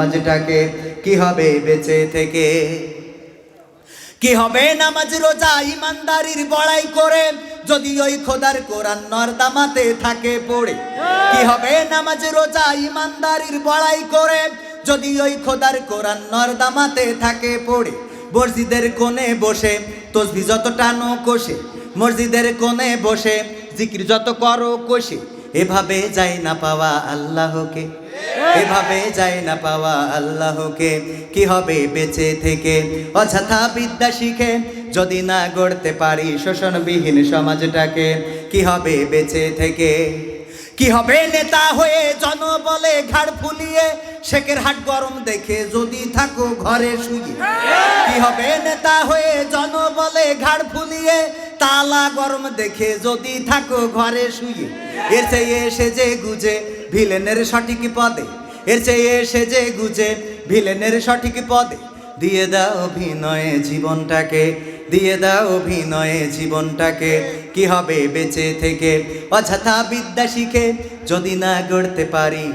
সমাজটাকে কি হবে বেঁচে থেকে? কি হবে নামাজ রোজা ইমানদারির বড়াই করে? যদি ওই খোদার কোরআন নর্দামাতে থাকে পড়ে। কি হবে নামাজ রোজা ইমানদারির বড়াই করে? যদি ওই খোদার কোরআন নর্দামাতে থাকে পড়ে। মসজিদের কোণে বসে তসবি যত টানো কোষে মসজিদের কোণে বসে জিকির যত করো কোষে। এভাবে যাই না পাওয়া আল্লাহকে। এভাবে যায় না পাওয়া আল্লাহকে, কি হবে বেঁচে থেকে? অযথা বিদ্যা শিখে যদি না গড়তে পারি শোষণবিহীন সমাজটাকে, কি হবে বেঁচে থেকে? কি হবে নেতা হয়ে জনবলে ঘাড় ফুলিয়ে, শেখের হাট গরম দেখে যদি থাকো ঘরে শুয়ে? কি হবে নেতা হয়ে জনবলে ঘাড় ফুলিয়ে, তালা গরম দেখে যদি থাকো ঘরে শুয়ে? চেয়ে এসে যে গুজে ভিলেনের সঠিক পদে। এর চেয়ে যে গুজে, ভিলেনের সঠিক পদে। দিয়ে দাও অভিনয়ে জীবনটাকে, দিয়ে দাও অভিনয়ে জীবনটাকে। কি হবে বেঁচে থেকে? অযথা বিদ্যা শিখে যদি না গড়তে পারি।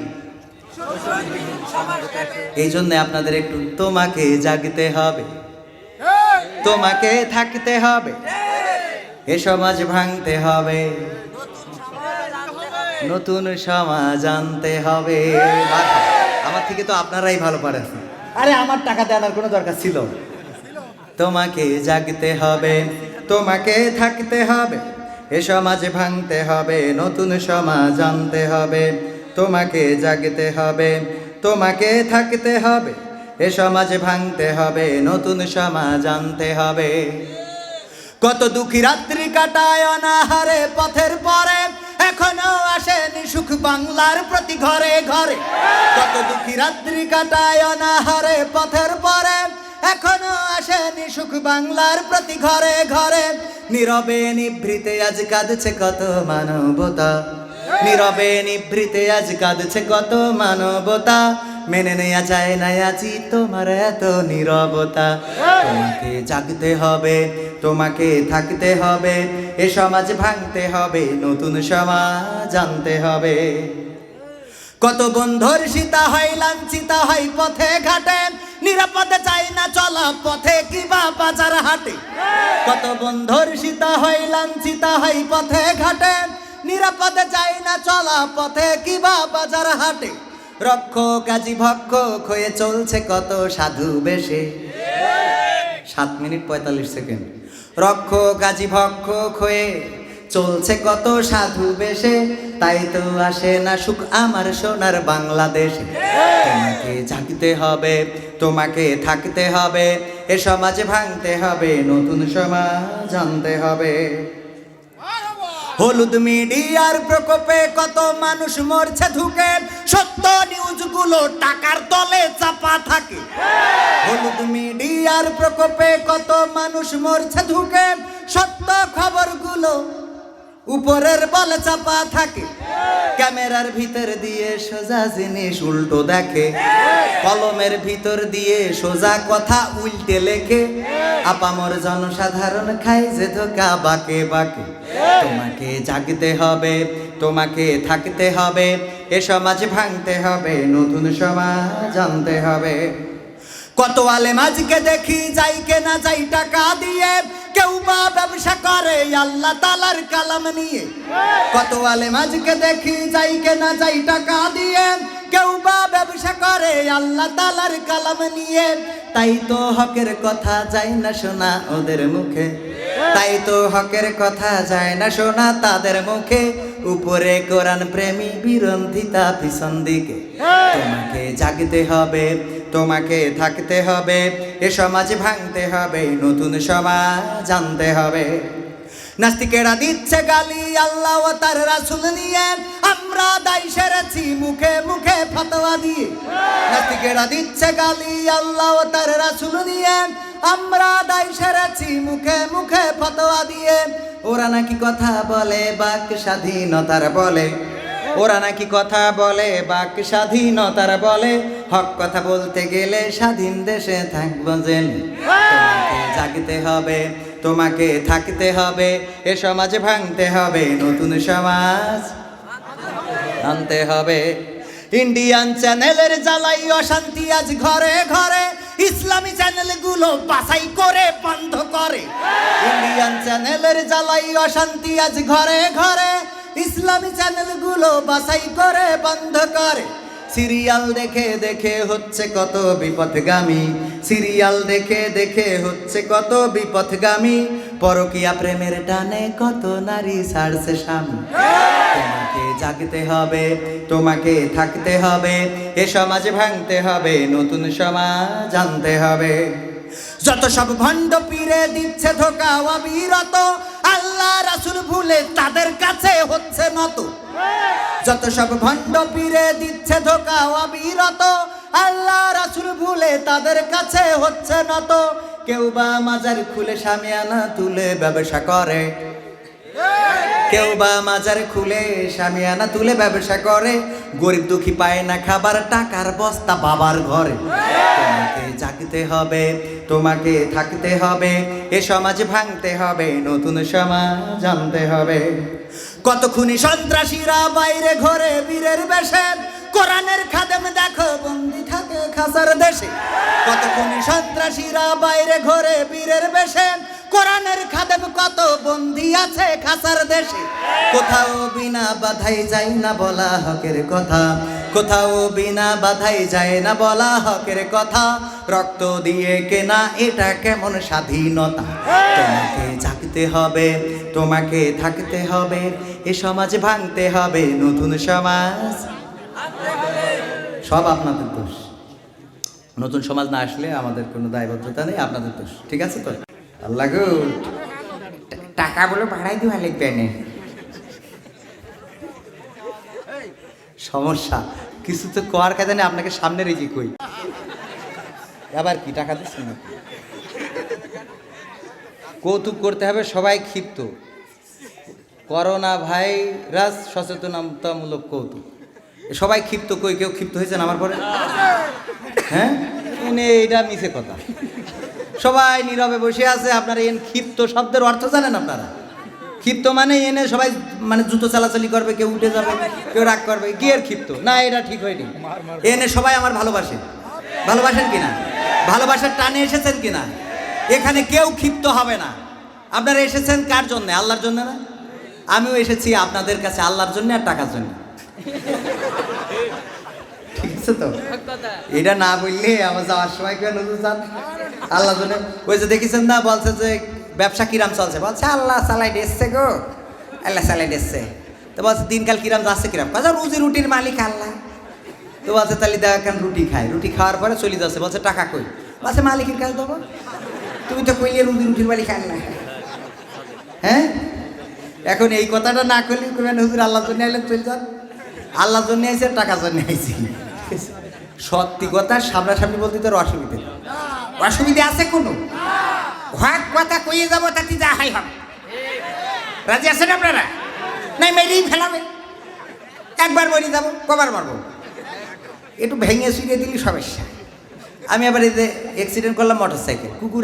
এই জন্য আপনাদের একটু তোমাকে জাগতে হবে। তোমাকে থাকতে হবে। এ সমাজ ভাঙতে হবে। নতুন সমাজ আনতে হবে। আমার থেকে তো আপনারাই ভালো পারেন। আরে আমার টাকা দেওয়ার কোনো দরকার ছিল? তোমাকে জাগতে হবে তোমাকে থাকতে হবে। এ সমাজ ভাঙতে হবে নতুন সমাজ আনতে হবে। তোমাকে জাগতে হবে তোমাকে থাকতে হবে। এ সমাজ ভাঙতে হবে নতুন সমাজ আনতে হবে। কত দুঃখী রাত্রি কাটায় অনাহারে পথের পরে। এখনও আসেন সুখ বাংলার প্রতি ঘরে ঘরে। কত দুঃখী রাত্রি কাটায় অনাহারে পথের পরে, এখনও আসেনি সুখ বাংলার প্রতি ঘরে ঘরে। নীরবে নিভৃতে আজ কাঁদছে কত মানবতা। নীরবে নিভৃতে আজ কাঁদছে কত মানবতা। মেনে নেয়া যায় না আছি তোমার এত নীরবতা। তোমাকে জাগতে হবে তোমাকে থাকতে হবে এ সমাজ ভাঙতে হবে নতুন সমাজ জানতে হবে। কত বন্ধুর সীতা হয় লাঞ্ছিতা হয় পথে ঘাটে। নিরাপদে চাই না চলা পথে কিবা বাজার হাটে। কত বন্ধুর সীতা হয় লাঞ্ছিতা হয় পথে ঘাটে। নিরাপদে চাই না চলা পথে কিবা বাজার হাটে। রক্ষ কাজী ভক্ষ হয়ে চলছে কত সাধু বেশে। সাত মিনিট পঁয়তাল্লিশ সেকেন্ড। রক্ষ গাজী ভক্ষ হয়ে চলছে কত সাধু বেশে। তাই তো আসে না সুখ আমার সোনার বাংলাদেশ। তোমাকে জাগতে হবে, তোমাকে থাকতে হবে, এ সমাজ ভাঙতে হবে, নতুন সমাজ জানতে হবে। হলুদ মিডিয়ার প্রকোপে কত মানুষ মরছে ধুকে নিউজগুলো টাকার তলে চাপা থাকে। হলুদ মিডিয়ার প্রকোপে কত মানুষ মরছে ঢুকে সত্য খবরগুলো উপরের বলে চাপা থাকে। ক্যামেরার ভিতর দিয়ে সোজা জিনিস উল্টো দেখে, কলমের ভিতর দিয়ে সোজা কথা উল্টে লেখে। আপামর জনসাধারণ খায় যে ধোকা বাকে বাকে। তোমাকে জাগতে হবে, তোমাকে থাকতে হবে এ সমাজ ভাঙতে হবে, নতুন সমাজ আনতে হবে। কত আলে মাঝকে দেখি যাই কে না যাই টাকা দিয়ে, কেউ বা ব্যবসা করে আল্লাহ তালার কালাম নিয়ে। কত আলে মাঝকে দেখি যাই কে না যাই টাকা দিয়ে, কেউ বা ব্যবসা করে আল্লাহ তালার কালাম নিয়ে। তাই তো হকের কথা যায় না শোনা ওদের মুখে। তাই তো হকের কথা যায় না শোনা তাদের মুখে। উপরে কোরআন প্রেমী বিরন্ধিতা পিছন দিকে। তোমাকে জাগতে হবে তোমাকে থাকতে হবে এ সমাজ ভাঙতে হবে নতুন সমাজ জানতে হবে। নাস্তিকেরা দিচ্ছে গালি আল্লাহ ও তার রাসুল নিয়ে আমরা দায় সেরেছি, মুখে মুখে ফতোয়া দিয়ে। নাস্তিকেরা দিচ্ছে গালি, আল্লাহ ও তার রাসুল নিয়ে আমরা দায় সেরেছি, মুখে মুখে ফতোয়া দিয়ে। ওরা নাকি কথা বলে বাক স্বাধীনতার বলে। ওরা নাকি কথা বলে বাক স্বাধীনতার বলে। হক কথা বলতে গেলে স্বাধীন দেশে থাকব তোমাকে জাগতে হবে, তোমাকে থাকতে হবে, এ সমাজ ভাঙতে হবে নতুন সমাজ। আনতে হবে। ইন্ডিয়ান চ্যানেলের জ্বালাই অশান্তি আজ ঘরে ঘরে। ইসলামী চ্যানেলগুলো বাছাই করে বন্ধ করে। ইন্ডিয়ান চ্যানেলের জ্বালাই অশান্তি আজ ঘরে ঘরে। ইসলামী চ্যানেলগুলো বাছাই করে বন্ধ করে। সিরিয়াল দেখে দেখে হচ্ছে কত বিপথগামী। সিরিয়াল দেখে দেখে হচ্ছে কত বিপথগামী। পরকিয়া প্রেমের টানে কত নারী ছাড়ছে স্বামী তোমাকে জাগতে হবে, তোমাকে থাকতে হবে, এ সমাজ ভাঙতে হবে, নতুন সমাজ আনতে হবে। যত সব ভণ্ড পীরে দিচ্ছে ধোকা অবিরত, আল্লাহ রাসুল ভুলে তাদের কাছে হচ্ছে নত। যত সব ভণ্ড পীরে দিচ্ছে ধোকা অবিরত, আল্লাহ রাসুল ভুলে তাদের কাছে হচ্ছে নত। কেউ বা মাজার খুলে সামিয়ানা তুলে ব্যবসা করে। কেউ বা মাজার খুলে সামিয়ানা তুলে ব্যবসা করে। গরিব দুঃখী পায় না খাবার, টাকার বস্তা বাবার ঘরে। তোমাকে জাগতে হবে, তোমাকে থাকতে হবে, এ সমাজ ভাঙতে হবে, নতুন সমাজ জানতে হবে। কত খুনি সন্ত্রাসীরা বাইরে ঘরে বীরের বেশে কোরআনের খাদেম দেখো, বন্দি থাকে খাসার দেশে। কত খুনি সন্ত্রাসীরা বাইরে ঘরে বীরের বেশে? কোরআনের খাদেম কত বন্দি আছে খাসার দেশে? কোথাও বিনা বাধাই যায় না বলা হকের কথা। কোথাও বিনা বাধাই যায় না বলা হকের কথা। রক্ত দিয়ে কেনা এটা কেমন স্বাধীনতা? তোমাকে জাগতে হবে, তোমাকে থাকতে হবে, এ সমাজ ভাঙতে হবে নতুন সমাজ। সব আপনাদের দোষ। নতুন সমাজ না আসলে আমাদের কোনো দায়বদ্ধতা নেই, আপনাদের দোষ। ঠিক আছে তো? আল্লাহ টাকা বলে ভাড়াই দিবা লিখবে নে সমস্যা, কিছু তো কোয়ার কাজে নেই আপনাকে সামনে রেখে কই। আবার কি, টাকা দিচ্ছেন না? কৌতুক করতে হবে, সবাই ক্ষিপ্ত। করোনা ভাইরাস সচেতনতামূলক কৌতুক। সবাই ক্ষিপ্ত, কই, কেউ ক্ষিপ্ত হয়েছেন আমার পরে? হ্যাঁ? এনে এটা মিছে কথা। সবাই নীরবে বসে আছে, আপনারা এন ক্ষিপ্ত শব্দের অর্থ জানেন আপনারা? ক্ষিপ্ত মানে এনে সবাই মানে জুতো চালাচালি করবে, কেউ উঠে যাবে, কেউ রাগ করবে, কি এর ক্ষিপ্ত? না, এটা ঠিক হয়নি। এনে সবাই আমার ভালোবাসে। ভালোবাসেন কিনা? ভালোবাসার টানে এসেছেন কিনা? এখানে কেউ ক্ষিপ্ত হবে না। আপনারা এসেছেন কার জন্য? আল্লাহর জন্য না? আমিও এসেছি আপনাদের কাছে আল্লাহর জন্য আর টাকার জন্য। এটা না বললে আমার যাওয়ার সময় নতুন চান? আল্লাহ জন্য ওই যে দেখেছেন না, বলছে যে ব্যবসা কিরাম চলছে। বলছে, আল্লাহ চালাই এসছে গো। আল্লাহ চালাই এসছে। তো বলছে, দিনকাল কিরাম যাচ্ছে কিরাম? কাজা রুজি রুটির মালিক আল্লাহ। তো বলছে, তাহলে দেখা কেন রুটি খায় রুটি খাওয়ার পরে চলে যাচ্ছে। বলছে, টাকা কই? বলছে, মালিকের কাছে দেবো। তুমি তো কইলে রুজি রুটির মালিক আল্লাহ। হ্যাঁ? এখন এই কথাটা না করলে হুজুর আল্লাহর জন্য আইলেন চলে যান। আল্লাহর জন্য আইছে, টাকার জন্য আইছি। সত্যি কথা, সামনাসামনি বলতে তোর অসুবিধে। অসুবিধা আছে কোনো? হক কথা কইয়ে যাব, তাতে যা হাই হবে। রাজি আছেন আপনারা? নাই, মেরেই ফেলাবে। একবার মরি যাব, কবার মারবো। একটু ভেঙে শুয়ে দিলি সমস্যা। আমি আবার এই যে অ্যাক্সিডেন্ট করলাম মোটর সাইকেল কুকুরে